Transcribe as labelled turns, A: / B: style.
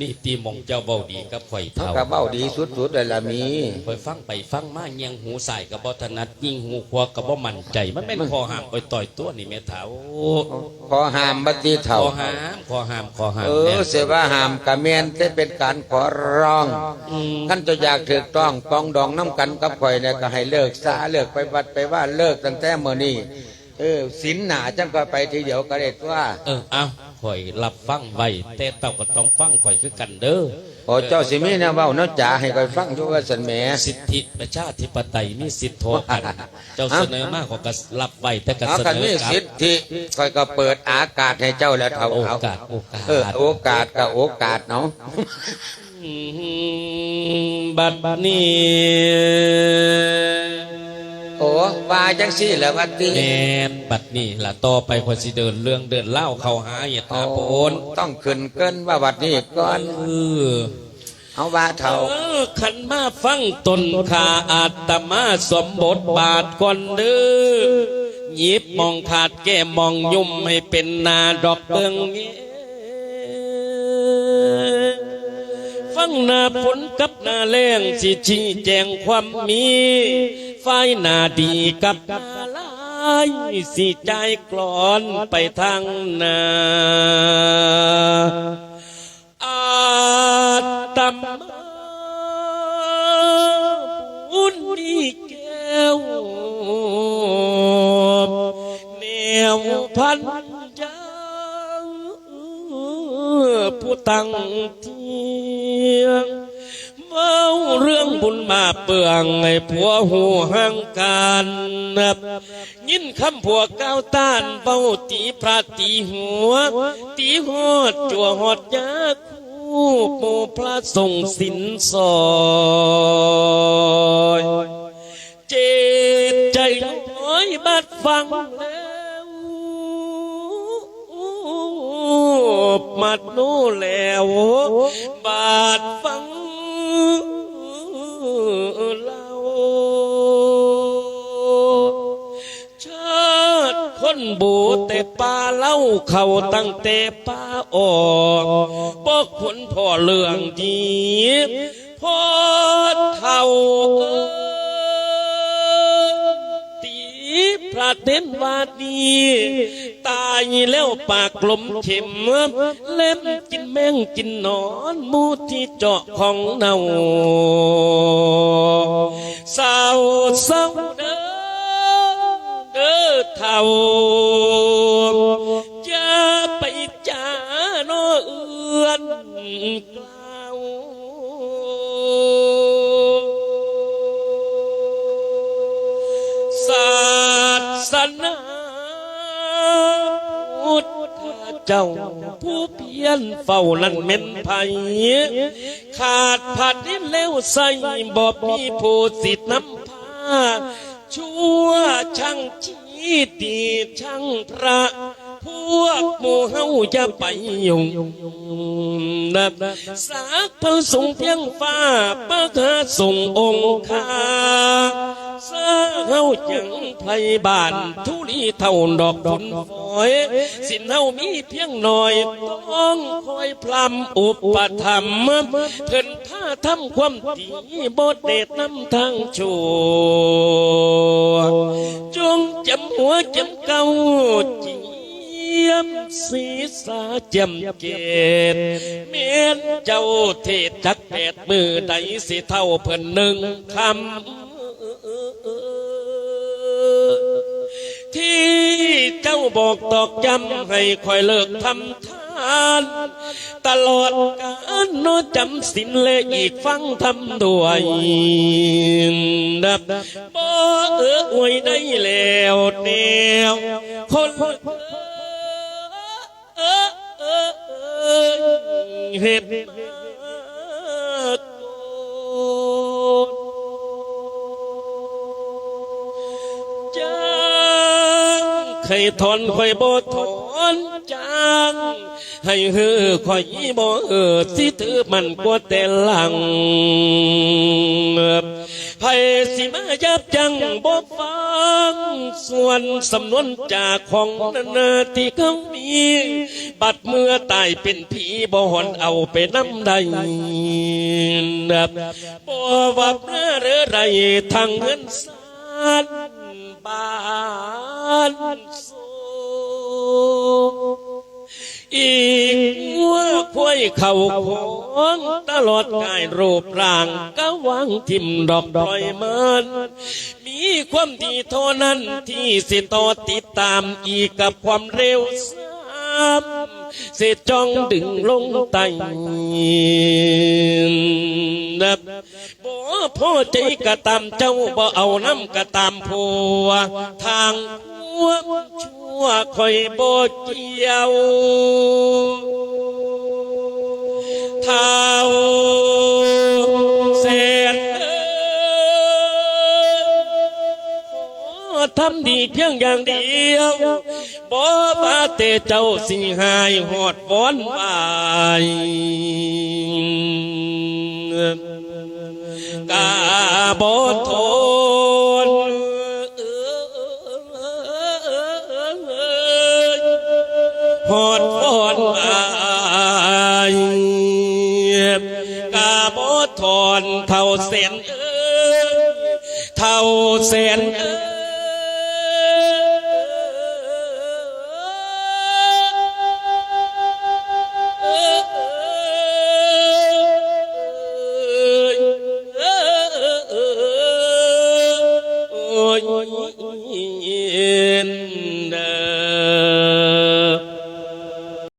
A: นี่ตีหมองเจ้าเบาดีกับข่อย
B: เขา
A: เท่า
B: ก็เบ้าดีสุดๆเลยล่ะมี
A: ข่อยฟังไปฟังมาเงียงหูใส่กับบ่ถนัดยิงหูขวากับบ่มั่นใจ มันเป็นคอหามข่อยต่อยตัวนี่แม่เฒ่า
B: ขอห้ามบัดนี้
A: ค
B: เท่า
A: อหามคอหามคอหาม
B: เอ
A: แน่
B: อเสียว่าห้ามกะเมียนแต่เป็นการขอร้องท่านจะอยากถูกต้องปองดองน้ำกันกับข่อยเนี่ยก็ให้เลิกซะเลิกไปวัดไปว่าเลิกตั้งแต่เมื่อนี้เออสินหนาจังก็ไปทีเดียวก็ได้ว่า
A: เออเอา ข่อยรับฟังไว้แต่เต้าก็ต้องฟังข่อยคือกันเด้อ
B: โอ้เจ้าสิมีแนะเว้าเนาะจ๋าให้ข่อยฟังทุกว่าสันแหม
A: สิทธิประชาธิปไตยมีสิทธิโทกันเจ้าเสนอมากกว่าก็รับไว้แต่ก็
B: เอา
A: เส
B: คัน
A: นอ
B: มี
A: กลั
B: สิ
A: บ
B: ทธิข่อยก็เปิดอากาศให้เจ้าแล้วเท่า
A: โอ
B: เอา
A: กาสโอกาส
B: เออโอกาสกับโอกาสเนาะ
A: บัดนี้
B: โอ้ ว่าจังสี่แหละวัดดี
A: แม่นบัดนี้ล่ะต่อไปคนสิเดินเรื่องเดินเล่าเข้าหาเหตุ
B: โอ้
A: ตาโปน
B: ต้องขึ้นเกินว่าวัดนี้ก่อน
A: เออ
B: เอาว่าเท่า
A: เออขันมาฟังตนขาอาตมาสมบทบาทก่อนเด้อหยิบมองขาดแก้มองยุ่มให้เป็นนาดอกเบิงเงี้ยฟังหน้าผลกับหน้าแรงสิชี้แจงความมี ฝ่ายหน้าดีกับหน้าลายสิใจกลอนไปทางนาอาตมาบุญดีแก้วแนวพันยางผู้ตั้งเทียง เมาเรื่องบุญมาเปลืองให้ผัวหูห่างกันนับยินคำผัวก้าวต้านเบ้าตีพระตีหัว ตีหอดจัวหอดยาคู่โมพระทรงสินสอยเจตใจน้อยบัดฟังแล้วมัดโน่แล้ว บาดฟัง คนบูแต่ป่าเล่าเขาตั้งแต่ป่าออกบอกคนพ่อเรื่องดีพ่อเท่าตีพระเต้นวาดีตายแล้วปากกลมเข็มเล่มกินแมงกินนอนมูที่เจาะของเนาสาวเศร้าเด้อ ด้อเท่าจะไปจ้าโนเอือนกล่าวศาสนาพุทธเจ้าผู้เพียรเฝ้านั่นเม็นไผขาดผัดนินแล้วใส่บ่มีผู้สิทธิ์น้ำพาชั่ว ช่างชีดีช่างพระ พวกโมเฮาจะไปยุงนับสักพระสงส่งเพียงฟ้าประทาส่งองค์คาสาาจังไพบานทุลีเท่าดอกผลฝอย สินเฮามีเพียงหน่อย ต้องคอยพรำอุปถัมเพิ่นผ้าทำความดีบทเดชนำทางชัวจงจำหัวจำเก่าจียมศีรษะจำเกตเมียนเจ้าเทศจักแปดมือใดสิเท่าเพิ่นหนึ่งคำ เจ้าบอกตอกย้ำให้คอยเลิกทำทาน ตลอดการโนจำสินและอีกฟังทำด้วยนับบ่เอออวยได้แล้วแนวคนเออเออเออเห็ดโกนจา งใครทนคอยบ่ทนจางให้เฮือคอยบ่เออสิถือมันกว่าแต่หลังไผสิมายับจังบ่ฟังส่วนสำนวนจากของนานาที่เขามี บัดเมื่อตายเป็นผีบ่หอนเอาไปน้ำใดนับบ่วับเรือไรทางเงินสานบ้าน อีกหัวควยเข่าของตลอดกายรูปร่างก็วางทิมดอกดอยมันมีความดีเท่านั้นที่สิต่อติดตามอีกกับความเร็วซ้ำเสียจ้องดึงลงไตนับบ่พ่อใจกะตามเจ้าบ่เอาน้ำกะตามผัวทางพวกชั่ว คอยบเกี่ยวเท้าเสียนทำดีเพียงอย่างเดียวบ่ปาเตเจ้าสิหายหอดวอนวายกาบ่ท อดวอนวายกาบ่ทนเท่าเส้นเอ้ยเท่าเส้นเอ้ย